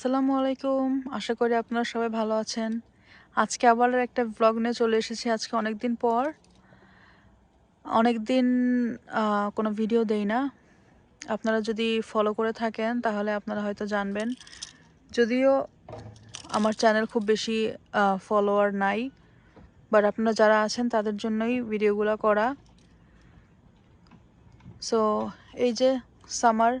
আসসালামু আলাইকুম আশা করি আপনারা সবাই ভালো আছেন। আজকে আবার একটা ব্লগ নিয়ে চলে এসেছি, আজকে অনেক দিন পর। অনেক দিন কোনো ভিডিও দেই না। আপনারা যদি ফলো করে থাকেন, তাহলে আপনারা হয়তো জানবেন। যদিও আমার চ্যানেল খুব বেশি ফলোয়ার নাই। বাট আপনারা যারা আছেন, তাদের জন্যই ভিডিওগুলো করা। সো এই যে সামার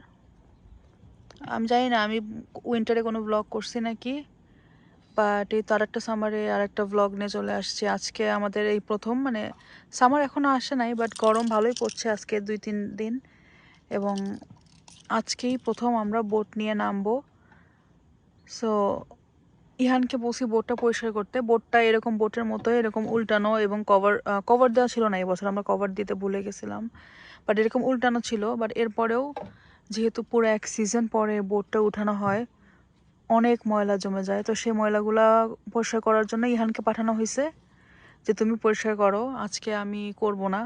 আমি জানি না, আমি উইন্টারে কোনো ব্লগ করছি নাকি বাট এই তার একটা সামারে আর একটা ব্লগ নিয়ে চলে আসছি। আজকে আমাদের এই প্রথম মানে সামার এখনও আসে নাই বাট গরম ভালোই পড়ছে আজকে দুই তিন দিন। এবং আজকেই প্রথম আমরা বোট নিয়ে নামবো। সো ইহানকে বসি বোটটা পরিষ্কার করতে। বোটটা এরকম বোটের মতো এরকম উল্টানো এবং কভার কভার দেওয়া ছিল না এবছর আমরা কভার দিতে ভুলে গেছিলাম। বাট এরকম উল্টানো ছিল বাট এরপরেও যেহেতু পুরো এক সিজন পরে বোটটা উঠানো হয়, অনেক ময়লা জমে যায়। তো সেই ময়লাগুলা পরিষ্কার করার জন্য ইহানকে পাঠানো হয়েছে যে, তুমি পরিষ্কার করো, আজকে আমি করব না।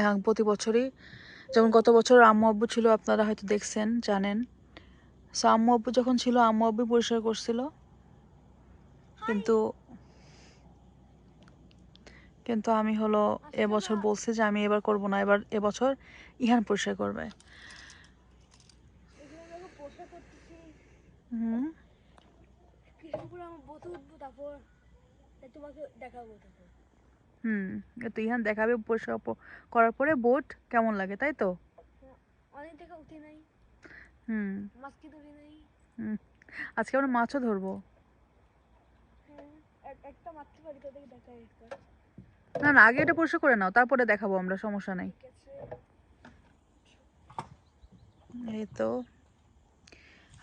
এবং প্রতি বছরই, যেমন গত বছর আম্মু আব্বু ছিল, আপনারা হয়তো দেখছেন, জানেন। সো আম্মু আব্বু যখন ছিল, আম্মু আব্বু পরিষ্কার করছিল। কিন্তু কিন্তু আমি হলো এবছর বলছি যে, আমি এবার করব না, এবার এবছর ইহান পরিষ্কার করবে এগুলো যখন পোষা করতেছি হুম কৃষ্ণপুর আমার বোতে উঠবো তারপর তাই তোমাকে দেখাবো তারপর হুম তো ইহান দেখাবে করার পরে বোট কেমন লাগে তাই তো? অনেক দেখা উঠি নাই। হুম। মাছ কি ধরি নাই। হুম আজকে আমরা মাছও ধরবো। একটা মারতে পারি তোদেরকে দেখাই না না আগে এটা পরিষ্কার করে নাও তারপরে দেখাবো আমরা সমস্যা নাই। এই তো।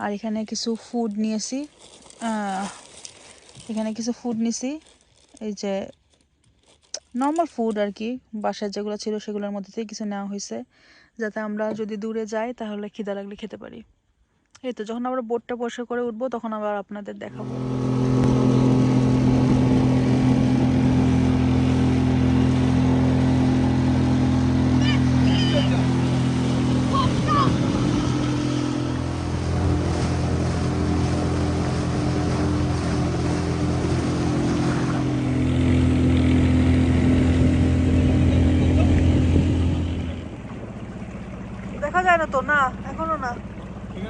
আর এখানে কিছু ফুড নিয়েছি। এখানে কিছু ফুড নিয়েছি। এই যে নর্মাল ফুড আর কি, বাসায় যেগুলো ছিল সেগুলোর মধ্যে থেকে কিছু নেওয়া হয়েছে, যাতে আমরা যদি দূরে যাই তাহলে খিদা লাগলে খেতে পারি। এই তো, যখন আমরা বোটটা পরিষ্কার করে উঠবো, তখন আবার আপনাদের দেখাবো দেখা যায় না তো না এখনও না এই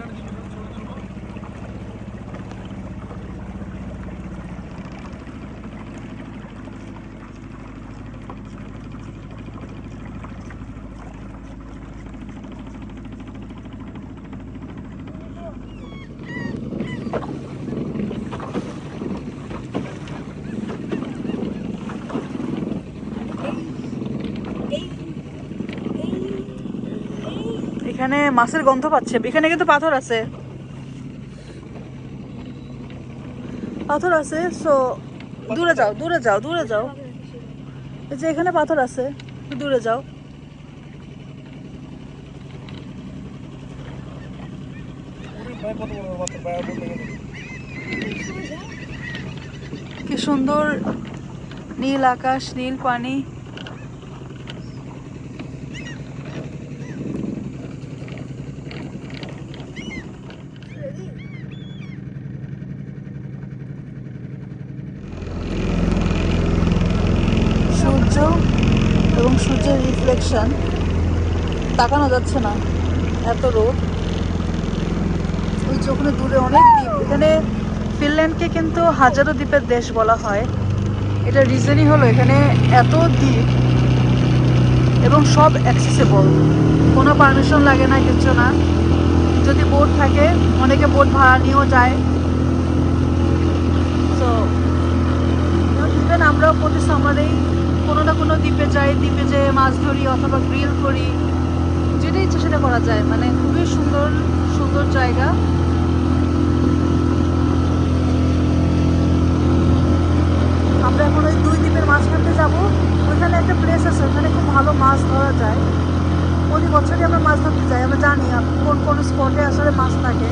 এখানে মাছের গন্ধ পাচ্ছে। এখানে কিন্তু পাথর আছে। পাথর আছে সো দূরে যাও দূরে যাও দূরে যাও। এই যে এখানে পাথর আছে, দূরে যাও। কি সুন্দর নীল আকাশ, নীল পানি সূর্য সূর্যের রিফ্লেকশন তাকানো যাচ্ছে না, এত রোদ। ওই ওখানে দূরে অনেক দ্বীপ। এখানে ফিনল্যান্ডকে কিন্তু হাজারো দ্বীপের দেশ বলা হয়। এটা রিজনই হলো এখানে এত দ্বীপ এবং সব অ্যাক্সেসেবল কোনো পারমিশন লাগে না কিছু না। যদি বোট থাকে, অনেকে বোট ভাড়া নিয়েও যায়। তো ইভেন আমরাও প্রতি সামারেই কোনো না কোনো দ্বীপে যাই, দ্বীপে যেয়ে মাছ ধরি অথবা গ্রিল করি। যেটা ইচ্ছে সেটা করা যায়। মানে খুবই সুন্দর সুন্দর জায়গা। আমরা এখন ওই দুই দ্বীপের মাছ মাঝখানতে যাব। ওইখানে একটা প্লেস আছে ওখানে খুব ভালো মাছ ধরা যায়। প্রতি বছরই আমরা মাছ ধরতে যাই। আমরা জানি কোন কোন স্পটে আসলে মাছ থাকে।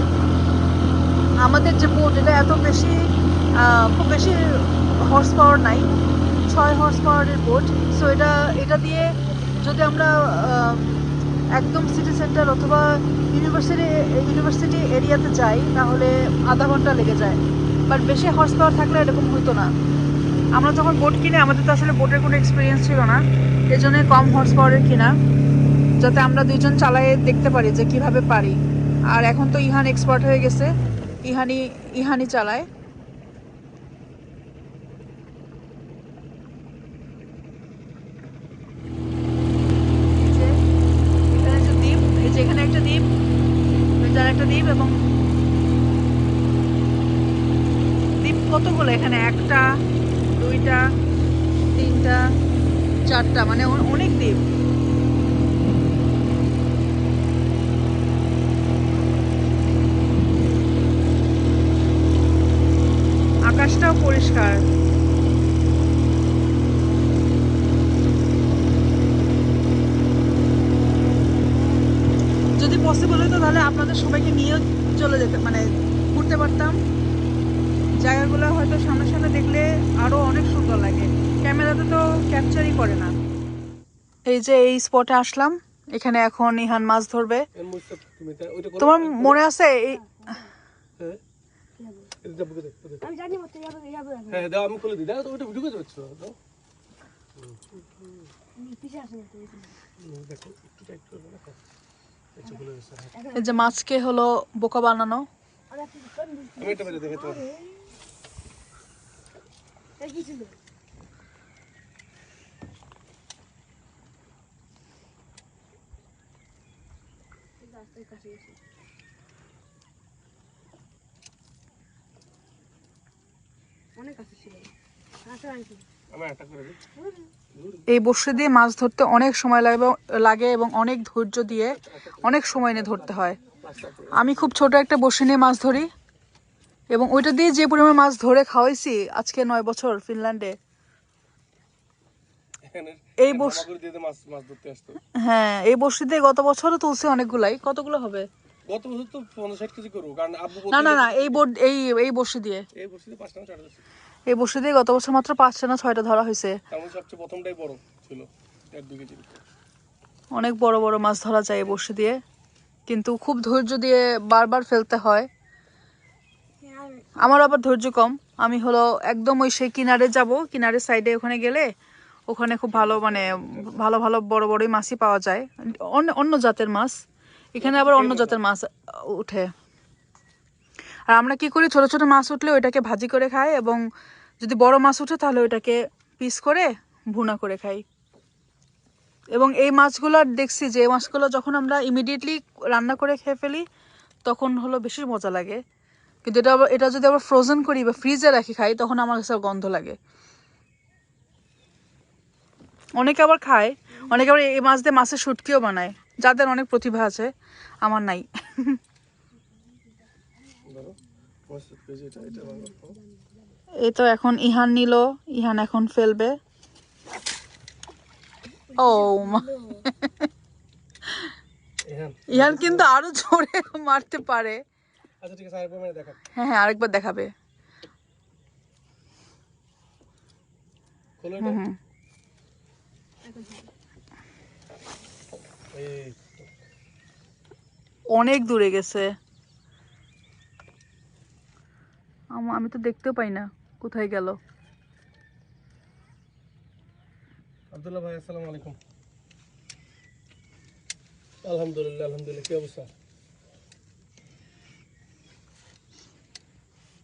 আমাদের যে বোট এটা এত বেশি খুব বেশি হর্স পাওয়ার নাই। ছয় হর্স পাওয়ারের বোট সো এটা এটা দিয়ে যদি আমরা একদম সিটি সেন্টার অথবা ইউনিভার্সিটি ইউনিভার্সিটি এরিয়াতে যাই, তাহলে আধা ঘণ্টা লেগে যায়। বাট বেশি হর্স পাওয়ার থাকলে এরকম হতো না। আমরা যখন বোট কিনে, আমাদের তো আসলে বোটের কোনো এক্সপিরিয়েন্স ছিল না। এই জন্য কম হর্স পাওয়ারের কিনা। যাতে আমরা দুইজন চালায়ে দেখতে পারি যে কীভাবে পারি। আর এখন তো ইহান এক্সপার্ট হয়ে গেছে। ইহানি ইহানি চালায় এই যে, এখানে একটা দ্বীপ এই যে এখানে একটা দ্বীপ এই যে আরেকটা দ্বীপ এবং দ্বীপ কতগুলো এখানে একটা দুইটা তিনটা চারটা মানে অ- অনেক দ্বীপ পরিষ্কার যদি পসিবল হতো তাহলে আপনাদের সবাইকে নিয়েও চলে যেতে মানে ঘুরতে পারতাম। জায়গাগুলো হয়তো সামনে সামনে দেখলে আরও অনেক সুন্দর লাগে। ক্যামেরাতে তো ক্যাপচারই করে না। এই যে এই স্পটে আসলাম এখানে এখন ইহান মাছ ধরবে। তোমার মনে আছে এই আমি জানি মতো যাব যাব হ্যাঁ, দাও, আমি খুলে দিই। দাও, তো দাও। আচ্ছা, খুলে গেছে, হ্যাঁ। এই যে মাছকে হলো বোকা বানানো আমি এটা বেজে। কি ছিল কাছে গেছি অনেক কাছে ছিল কাছে আনছি আমি একটা করে দিই। এই বর্ষে দিয়ে মাছ ধরতে অনেক সময় লাগে লাগে এবং অনেক ধৈর্য দিয়ে অনেক সময় নিয়ে ধরতে হয় আমি খুব ছোট একটা বর্ষি নিয়ে মাছ ধরি এবং ওইটা দিয়ে যে পরিমাণ মাছ ধরে খাওয়াইছি আজকে নয় বছর ফিনল্যান্ডে এই বস দিয়ে দিয়ে। হ্যাঁ এই দিয়ে গত বছরও তুলছে অনেকগুলাই কতগুলো হবে গত বছর তো পঞ্চাশ কেজি করব কারণ না না না এই বোর্ড এই এই বর্ষি দিয়ে এই পাঁচটা না চারটা ধরছি। এই বর্ষি দিয়ে গত বছর মাত্র পাঁচটা না ছয়টা ধরা হয়েছে। সবচেয়ে প্রথমটাই বড় ছিল এক দু কেজি অনেক বড় বড় মাছ ধরা যায় এই বর্ষি দিয়ে কিন্তু খুব ধৈর্য দিয়ে বারবার ফেলতে হয়। হ্যাঁ আমার আবার ধৈর্য কম। আমি হলো একদম ওই সেই কিনারে যাব কিনারে সাইডে ওখানে গেলে ওখানে খুব ভালো মানে ভালো ভালো বড় বড়ই মাছই পাওয়া যায়। অন্য অন্য জাতের মাছ। এখানে আবার অন্য জাতের মাছ উঠে। আর আমরা কি করি? ছোট ছোট মাছ উঠলে ওইটাকে ভাজি করে খাই এবং যদি বড় মাছ উঠে তাহলে ওইটাকে পিস করে ভুনা করে খাই। এবং এই মাছগুলো দেখছি যে, এই মাছগুলো যখন আমরা ইমিডিয়েটলি রান্না করে খেয়ে ফেলি, তখন হলো বেশি মজা লাগে। কিন্তু এটা এটা যদি আবার ফ্রোজেন করি বা ফ্রিজে রাখি খাই, তখন আমার কাছে গন্ধ লাগে। অনেকে আবার খায়। অনেকে আবার এই মাছ দিয়ে মাছের শুটকিও বানায়। যাদের অনেক প্রতিভা আছে, আমার নাই ধরো মাছ কেজি এটা এটা ভালো এই তো এখন ইহান নিল ইহান এখন ফেলবে। ও মা হ্যাঁ ইহান কিন্তু আরও জোরে মারতে পারে। আচ্ছা হ্যাঁ হ্যাঁ আরেকবার দেখাবে। অনেক দূরে গেছে। আম- তো দেখতেও পাই না। কোথায় গেল? আব্দুল্লাহ ভাই আসসালামু আলাইকুম। আলহামদুলিল্লাহ আলহামদুলিল্লাহ। কি অবস্থা?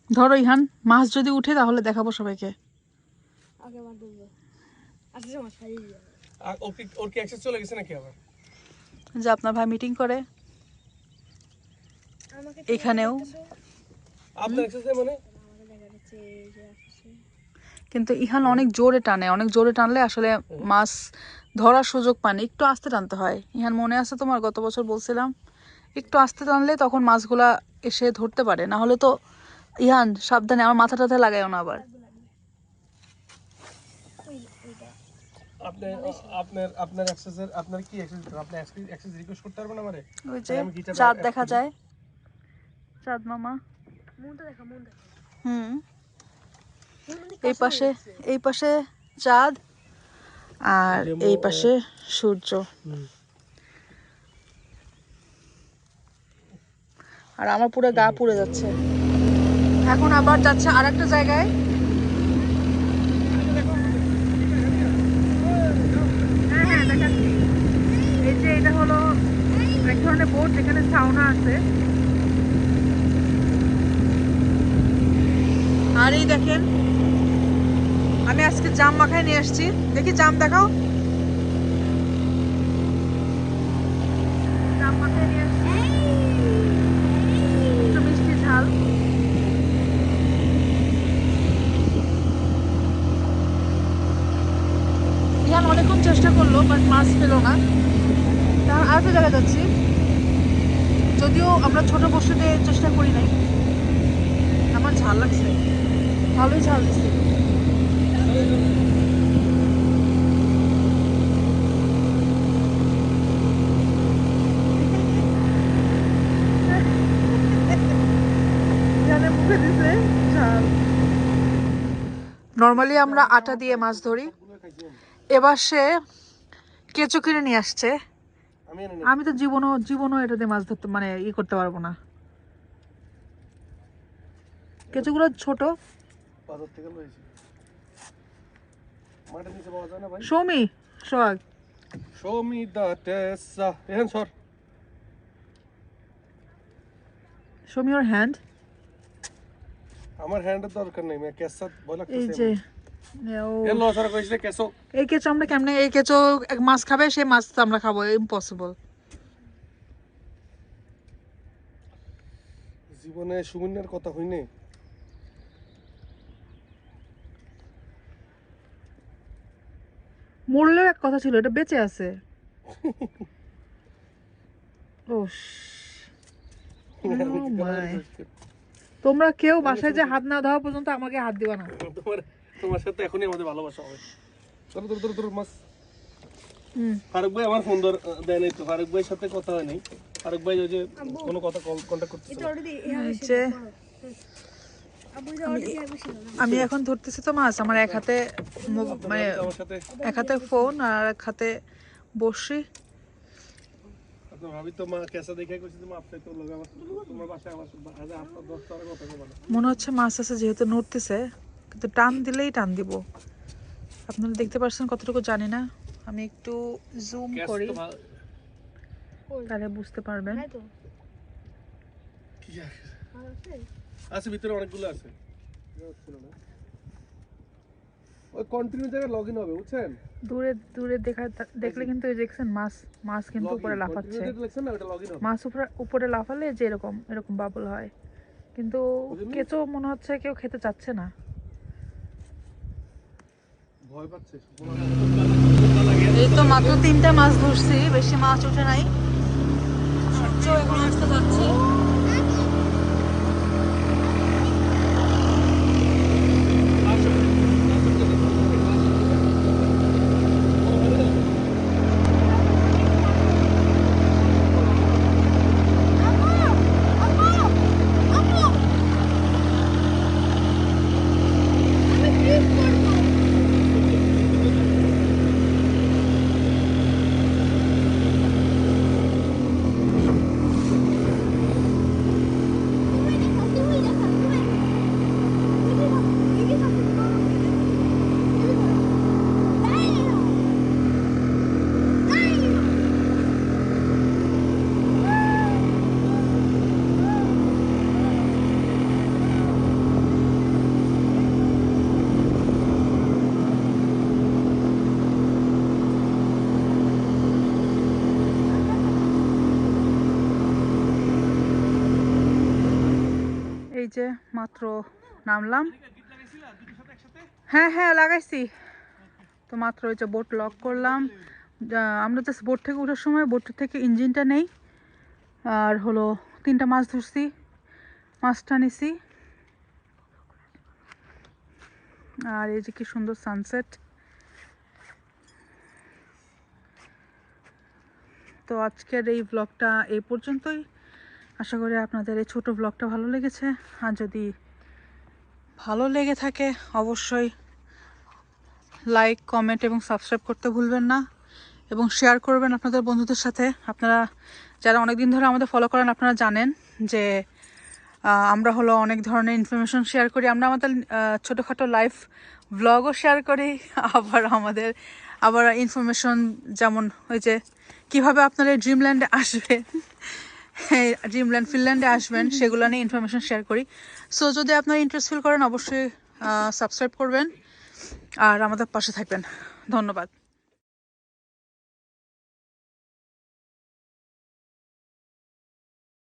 ধরো ইহান মাছ যদি উঠে তাহলে দেখাবো সবাইকে। আগে আচ্ছা সময় সারিয়ে দিয়ে আর ওর কি অ্যাক্সেস চলে গেছে নাকি আবার? যে আপনার ভাই মিটিং করে। এখানেও। মানে? কিন্তু ইহান অনেক জোরে টানে অনেক জোরে টানলে আসলে মাছ ধরার সুযোগ পান একটু আস্তে টানতে হয়। ইহান মনে আছে তোমার গত বছর বলছিলাম একটু আস্তে টানলে তখন মাছগুলা এসে ধরতে পারে না হলে তো ইহান সাবধানে আমার মাথা টাথা লাগাইও না আবার। আপনার আপনার আপনার কি আপনি রিকোয়েস্ট করতে পারবেন আমারে? ওই যে চাঁদ দেখা যায়। চাঁদ মামা। হুম। মানে এই পাশে এই পাশে চাঁদ আর এই পাশে সূর্য। আর আমার পুরো গা পুড়ে যাচ্ছে। এখন আবার যাচ্ছে আর একটা জায়গায় হ্যাঁ, হ্যাঁ, এই যে এটা হলো এক ধরনের বোট যেখানে সাউনা আছে। আর এই দেখেন। আমি আজকে জাম মাখায় নিয়ে আসছি। দেখি জাম দেখাও। অনেকক্ষণ চেষ্টা করল বাট মাছ পেল না। তাহলে আর একটা জায়গায় যাচ্ছি। যদিও আমরা ছোট বসতে চেষ্টা করি নাই। আমার ঝাল লাগছে। ভালোই ঝাল দিছে নর্মালি আমরা আটা দিয়ে মাছ ধরি। এবার সে কেঁচো কিনে নিয়ে আসছে। আমি আমি তো জীবনও জীবনও এটা দিয়ে মাছ ধরতে মানে ই করতে পারব না। কেঁচোগুলো ছোট। বাজার থেকে লয়েছি মাঠের নিচে পাওয়া যায় না ভাই? সৌমি সোহাগ হ্যান্ড আমার হ্যান্ডের দরকার নেই আমি কেসাত ভয় এই যে কইছে কেসো। এই কেঁচো আমরা কেমনে এই কেঁচো এক মাছ খাবে সেই মাছ তো আমরা খাব ইম্পসিবল জীবনে সুমিনের কথা হইনে মরলেও এক কথা ছিল এটা বেঁচে আছে। ও তোমরা কেউ বাসায় যে হাত না দেওয়া পর্যন্ত আমাকে হাত দিবা না। তোমার তোমার সাথে এখনই আমাদের ভালোবাসা হবে। ধরো ধরো ধরো ধরো মাছ ফারুক ভাই আমার ফোন ধর দেয় নাই তো। ফারুক ভাইয়ের সাথে কথা হয় নাই ফারুক ভাই ওই যে কোনো কথা কল কন্ট্যাক্ট করতেছে এটা আমি এখন ধরতেছি তো মাছ আমার এক হাতে মানে এক হাতে ফোন আর এক হাতে বসি মনে হচ্ছে মাছ আছে যেহেতু নড়তেছে কিন্তু টান দিলেই টান দিব। আপনারা দেখতে পাচ্ছেন কতটুকু জানি না। আমি একটু জুম করি। তাহলে বুঝতে পারবেন। আর আছে ভিতরে অনেকগুলো আছে। ওই কন্টিনিউ জায়গায় লগ ইন হবে বুঝছেন? দূরে দূরে দেখা দেখলে কিন্তু এই দেখছেন মাছ মাছ কিন্তু উপরে লাফাচ্ছে। মাছ উপরে উপরে লাফালে যে এরকম এরকম বাবল হয়। কিন্তু কেঁচো মনে হচ্ছে কেউ খেতে চাচ্ছে না। ভয় পাচ্ছে এই তো মাত্র তিনটা মাছ ধরছি বেশি মাছ ওঠে নাই। সূর্য এখন আসতে যাচ্ছে। যে মাত্র নামলাম। হ্যাঁ হ্যাঁ লাগাইছি। তো মাত্র ওই যে বোট লক করলাম। আমরা জাস্ট বোট থেকে ওঠার সময় বোট থেকে ইঞ্জিনটা নেই। আর হলো তিনটা মাছ ধরছি, মাছটা নিছি। আর এই যে কি সুন্দর সানসেট তো আজকের এই ব্লগটা এই পর্যন্তই। আশা করি আপনাদের এই ছোট ব্লগটা ভালো লেগেছে। আর যদি ভালো লেগে থাকে, অবশ্যই লাইক কমেন্ট এবং সাবস্ক্রাইব করতে ভুলবেন না। এবং শেয়ার করবেন আপনাদের বন্ধুদের সাথে। আপনারা যারা অনেক দিন ধরে আমাদের ফলো করেন, আপনারা জানেন যে আমরা হলো অনেক ধরনের ইনফরমেশন শেয়ার করি। আমরা আমাদের ছোটোখাটো লাইফ ব্লগও শেয়ার করি, আবার আমাদের, আবার ইনফরমেশন যেমন ওই যে, কীভাবে আপনারা ড্রিমল্যান্ডে আসবেন ড্রিমল্যান্ড ফিনল্যান্ডে আসবেন, সেগুলো নিয়ে ইনফরমেশন শেয়ার করি। সো যদি আপনারা ইন্টারেস্ট ফিল করেন, অবশ্যই সাবস্ক্রাইব করবেন, আর আমাদের পাশে থাকবেন। ধন্যবাদ।